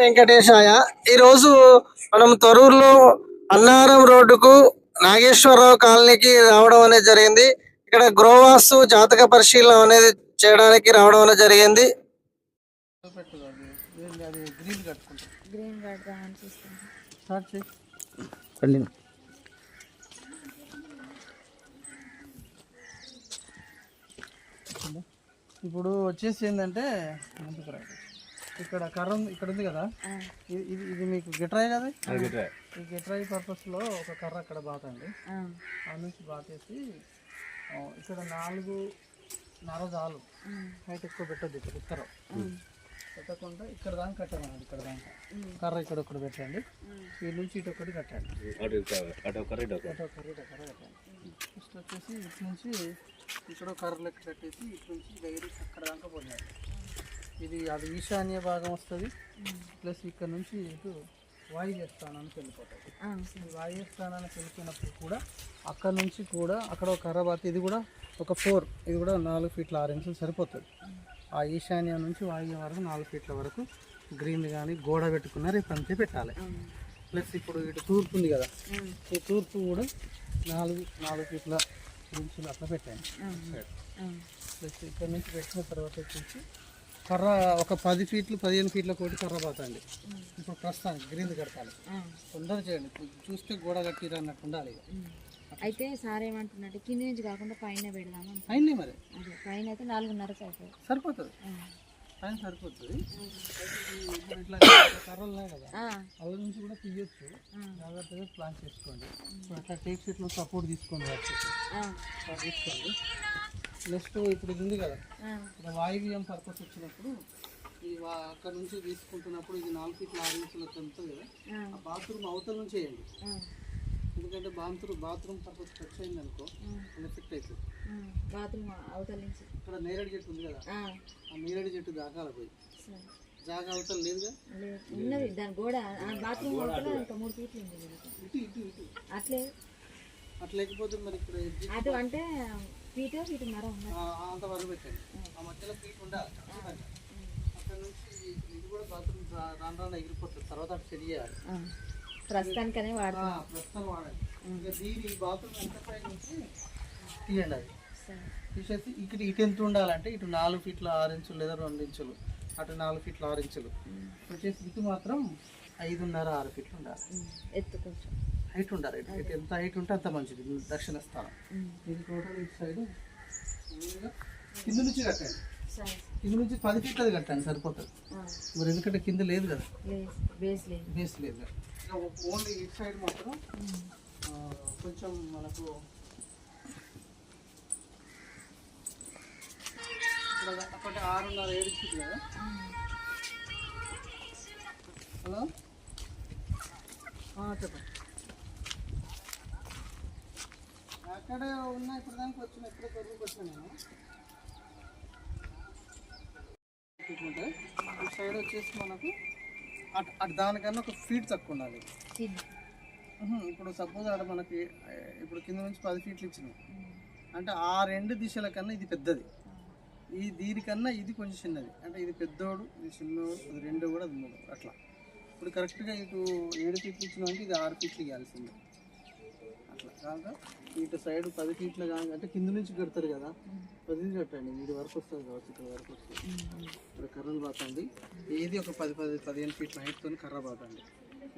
వెంకటేశాయ. ఈరోజు మనం తొరూరులో అన్నారం రోడ్డుకు నాగేశ్వరరావు కాలనీకి రావడం అనేది జరిగింది. ఇక్కడ గ్రోవాస్ జాతక పరిశీలన అనేది చేయడానికి రావడం అనేది జరిగింది. ఇప్పుడు వచ్చేసి ఏంటంటే ముందుకు రాదు ఇక్కడ కర్ర ఉంది ఇక్కడ ఉంది కదా? ఇది ఇది ఇది మీకు గిట్రాయి కదా? ఈ గిట్రాయి పర్పస్లో ఒక కర్ర అక్కడ బాతండి. ఆ. నుంచి బాతేసి ఇక్కడ నాలుగు నర జాలు హైట్ ఎక్కువ పెట్టద్దు ఇక్కడ ఇక్కడ. పెట్టకుండా ఇక్కడ దాకా కట్టామన్నది ఇక్కడ దాకా. కర్ర ఇక్కడ ఒకటి పెట్టండి. ఈ నుంచి ఇటు ఒకటి కట్టండి. అటు కట్టండి ఫస్ట్ వచ్చేసి ఇటు నుంచి ఇక్కడ కర్ర లెక్క కట్టేసి ఇటు నుంచి డైరెక్ట్ అక్కడ దాకా పోయాలి ఇది అది ఈశాన్య భాగం వస్తుంది. ప్లస్ ఇక్కడ నుంచి ఇటు వాయువ్య స్థానానికి వెళ్ళిపోతుంది ఈ వాయువ్య స్థానానికి వెళ్ళిపోయినప్పుడు కూడా అక్కడ నుంచి కూడా అక్కడ ఒక కర్ర బాతి ఇది కూడా ఒక ఫోర్ ఇది కూడా నాలుగు ఫీట్ల ఆరు ఇంచులు సరిపోతుంది. ఆ ఈశాన్యం నుంచి వాయువ్యం వరకు నాలుగు ఫీట్ల వరకు గ్రీన్ కానీ గోడ పెట్టుకున్న రేపు అంతే పెట్టాలి. ప్లస్ ఇప్పుడు ఇటు తూర్పు ఉంది కదా ఈ తూర్పు కూడా నాలుగు నాలుగు ఫీట్ల ఇంచులు అట్లా పెట్టాను. ప్లస్ ఇక్కడ నుంచి పెట్టిన తర్వాత వచ్చేసి కర్ర ఒక పది ఫీట్లు పదిహేను ఫీట్ల కోటి కర్ర పోతండి. ఇప్పుడు ప్రస్తుతానికి గ్రీన్ కడతాలి. తొందర చేయండి. చూస్తే గోడ కట్టిరా అన్నట్టు ఉండాలి. అయితే సార్ ఏమంటున్నట్టు కింది నుంచి కాకుండా పైన పెడదాం అంట. అయింది మరి. పైన అయితే నాలుగున్నరకు అవుతుంది సరిపోతుంది. పైన సరిపోతుంది. ఇట్లా కర్రలు కదా. అల్ల నుంచి కూడా తీయొచ్చు. జాగ్రత్తగా ప్లాన్ చేసుకోండి. అట్లా టేక్ షీట్లో సపోర్ట్ తీసుకోండి. తీసుకోండి. నెక్స్ట్ ఇప్పుడు ఇది ఉంది కదా. ఇక్కడ వాయువ్యం పర్పస్ వచ్చినప్పుడు ఈ అక్కడ నుంచి తీసుకుంటున్నప్పుడు ఇది నాలుగు ఫీట్ల ఆరు ఇంచులకు ఉంటుంది కదా. ఆ, బాత్రూమ్ అవతల నుంచి వేయండి. ఎందుకంటే బాత్రూమ్ బాత్రూమ్ పర్పస్ టచ్ అయింది అనుకో ఎఫెక్ట్ అవుతుంది బాత్రూమ్ అవతల నుంచి. ఇక్కడ నేరేడు చెట్టు ఉంది కదా. ఆ, నేరేడు చెట్టు దాకాల పోయి. జాగా అవతల లేదుగా లేదు, ఉన్నది దాని గోడ. బాత్రూమ్. ఇటు ఇటు ఇటు. అట్లే. మరి అటు అంటే ఫీట్ ఫీటున్నర ఉన్నది ఆ, అంత వరకు పెట్టండి ఆ మధ్యలో ఫీట్ ఉండాలి. అక్కడ నుంచి ఇది- కూడా బాత్రూమ్ రాను రాను ఎగిరిపోతుంది. తర్వాత అటు సెట్ చేయాలి ప్రస్తుతానికనే ప్రస్తుతం ఇంకా దీని బాత్రూమ్ ఎంత పై నుంచి తీయండి అది. తీసేసి ఇక్కడ ఇటు ఎంత ఉండాలంటే ఇటు నాలుగు ఫీట్ల ఆరు ఇంచులు లేదా రెండు ఇంచులు అటు నాలుగు ఫీట్ల ఆరు ఇంచులు. వచ్చేసి ఇటు మాత్రం ఐదున్నర ఆరు ఫీట్లు ఉండాలి. ఎత్తు కొంచెం. హైట్ ఉండాలి. ఇటు ఎంత హైట్ ఉంటే అంత మంచిది. దక్షిణ స్థానం. ఇది టోటల్ ఇటు సైడ్ కింద నుంచి కట్టండి. కింద నుంచి పది ఫీట్లది కట్టండి సరిపోతుంది. మరి ఎందుకంటే కింద లేదు కదా. లేదు. బేస్ లేదు. కదా. ఓన్లీ ఇటు సైడ్ మాత్రం కొంచెం మనకు ఒకటి ఆరున్నర ఏడు ఫీట్లు కదా హలో? చెప్పండి. అక్కడే ఉన్నా ఇప్పుడు దానికి వచ్చిన ఇప్పుడే కొరకు వచ్చాను నేను. ఈ సైడ్ వచ్చేసి మనకు అటు అటు దానికన్నా ఒక ఫీట్ తక్కువ ఉండాలి. ఇప్పుడు సపోజ్ అక్కడ మనకి ఇప్పుడు కింద నుంచి పది ఫీట్లు ఇచ్చినాం. అంటే ఆ రెండు దిశల కన్నా ఇది పెద్దది. ఈ దీనికన్నా ఇది కొంచెం చిన్నది. అంటే ఇది పెద్దోడు ఇది చిన్నోడు ఇది రెండో కూడా అది మూడు. అట్లా. ఇప్పుడు కరెక్ట్గా ఇటు ఏడు ఫీట్లు ఇచ్చినామంటే ఇది ఆరు ఫీట్లు ఇవ్వాల్సిందే. అట్లా కాక ఇటు సైడ్ పది ఫీట్లు కాక అంటే కింద నుంచి కడతారు కదా పది నుంచి కట్టండి. వీడి వరకు వస్తుంది కావచ్చు ఇక్కడ వరకు వస్తుంది. ఇక్కడ కర్రలు బాతండి. ఏది ఒక పది పది పదిహేను ఫీట్ల హైట్తో కర్ర బాతండి.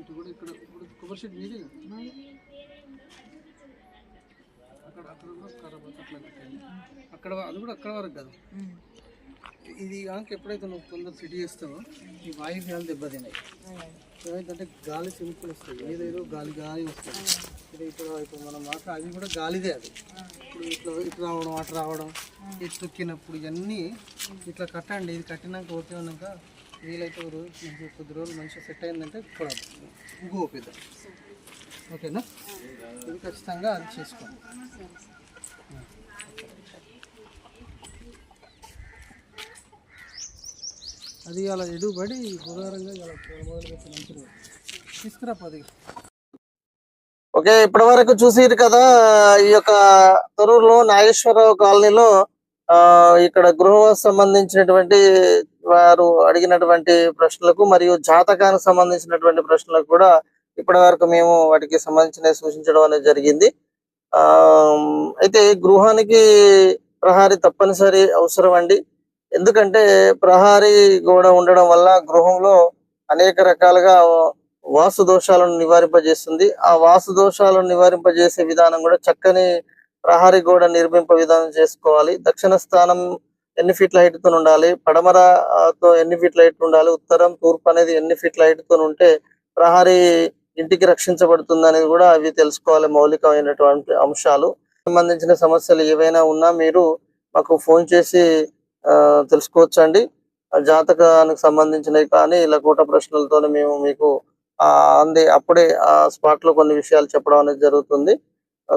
ఇటు కూడా ఇక్కడ ఇప్పుడు కొబ్బరి షెడ్ మీదే అక్కడ అక్కడ కూడా కర్ర బాత అట్లా కట్టండి. అక్కడ అది కూడా అక్కడ వరకు కదా? ఇది కనుక ఎప్పుడైతే నువ్వు తొందర సిటీ చేస్తావో ఈ వాయువ్యాలు దెబ్బతిన్నాయి. అదే. ఏమైందంటే గాలి సింపుల్ వస్తుంది ఏదేదో గాలి గాలి వస్తుంది. ఇది ఇప్పుడు ఇప్పుడు మనం మాట అది కూడా గాలిదే అది. ఇప్పుడు ఇట్లా ఇటు రావడం అటు రావడం ఇటు తొక్కినప్పుడు ఇవన్నీ ఇట్లా కట్టండి. ఇది కట్టినాక ఓకే ఉన్నాక వీలైతే రోజు మంచి కొద్ది రోజులు మంచిగా సెట్ అయిందంటే ఇప్పుడు ఇంకో ఓపిద్దాం ఓకేనా? ఇది ఖచ్చితంగా అది చేసుకోండి. అది అలా ఎడుబడి బుధారంగా తీసుకురా పది ఓకే ఇప్పటి వరకు చూసిరు కదా ఈ యొక్క తొరూరులో నాగేశ్వరరావు కాలనీలో ఆ ఇక్కడ గృహవాస సంబంధించినటువంటి వారు అడిగినటువంటి ప్రశ్నలకు మరియు జాతకానికి సంబంధించినటువంటి ప్రశ్నలకు కూడా ఇప్పటి వరకు మేము వాటికి సంబంధించిన సూచించడం అనేది జరిగింది. ఆ అయితే గృహానికి ప్రహారీ తప్పనిసరి అవసరం అండి. ఎందుకంటే ప్రహారీ గోడ ఉండడం వల్ల గృహంలో అనేక రకాలుగా వాసు దోషాలను నివారింపజేస్తుంది. ఆ వాసు దోషాలను నివారింపజేసే విధానం కూడా చక్కని ప్రహారీ గోడ నిర్మింప విధానం చేసుకోవాలి. దక్షిణ స్థానం ఎన్ని ఫీట్ల హైట్తో ఉండాలి? పడమర తో ఎన్ని ఫీట్ల హైట్ ఉండాలి? ఉత్తరం తూర్పు అనేది ఎన్ని ఫీట్ల హైట్తో ఉంటే ప్రహారీ ఇంటికి రక్షించబడుతుంది అనేది కూడా అవి తెలుసుకోవాలి మౌలికమైనటువంటి అంశాలు. సంబంధించిన సమస్యలు ఏవైనా ఉన్నా మీరు మాకు ఫోన్ చేసి తెలుసుకోవచ్చండి. అండి జాతకానికి సంబంధించినవి కానీ ఇలా కూట ప్రశ్నలతో మేము మీకు ఆ అంది అప్పుడే ఆ స్పాట్లో కొన్ని విషయాలు చెప్పడం అనేది జరుగుతుంది.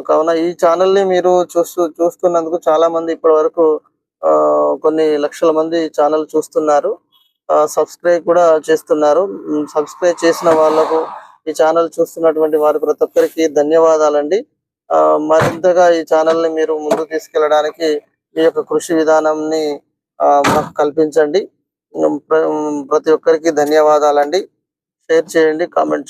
కావున ఈ ఛానల్ని మీరు చూస్తూ చూస్తున్నందుకు చాలా మంది ఇప్పటి వరకు ఆ, కొన్ని లక్షల మంది ఛానల్ చూస్తున్నారు. సబ్స్క్రైబ్ కూడా చేస్తున్నారు. సబ్స్క్రైబ్ చేసిన వాళ్ళకు ఈ ఛానల్ చూస్తున్నటువంటి వారి ప్రతి ఒక్కరికి ధన్యవాదాలండి. ఆ, మరింతగా ఈ ఛానల్ని మీరు ముందుకు తీసుకెళ్ళడానికి మీ యొక్క కృషి విధానంని మాకు కల్పించండి. ప్ర- ఉమ్, ప్రతి ఒక్కరికి ధన్యవాదాలండి. షేర్ చేయండి కామెంట్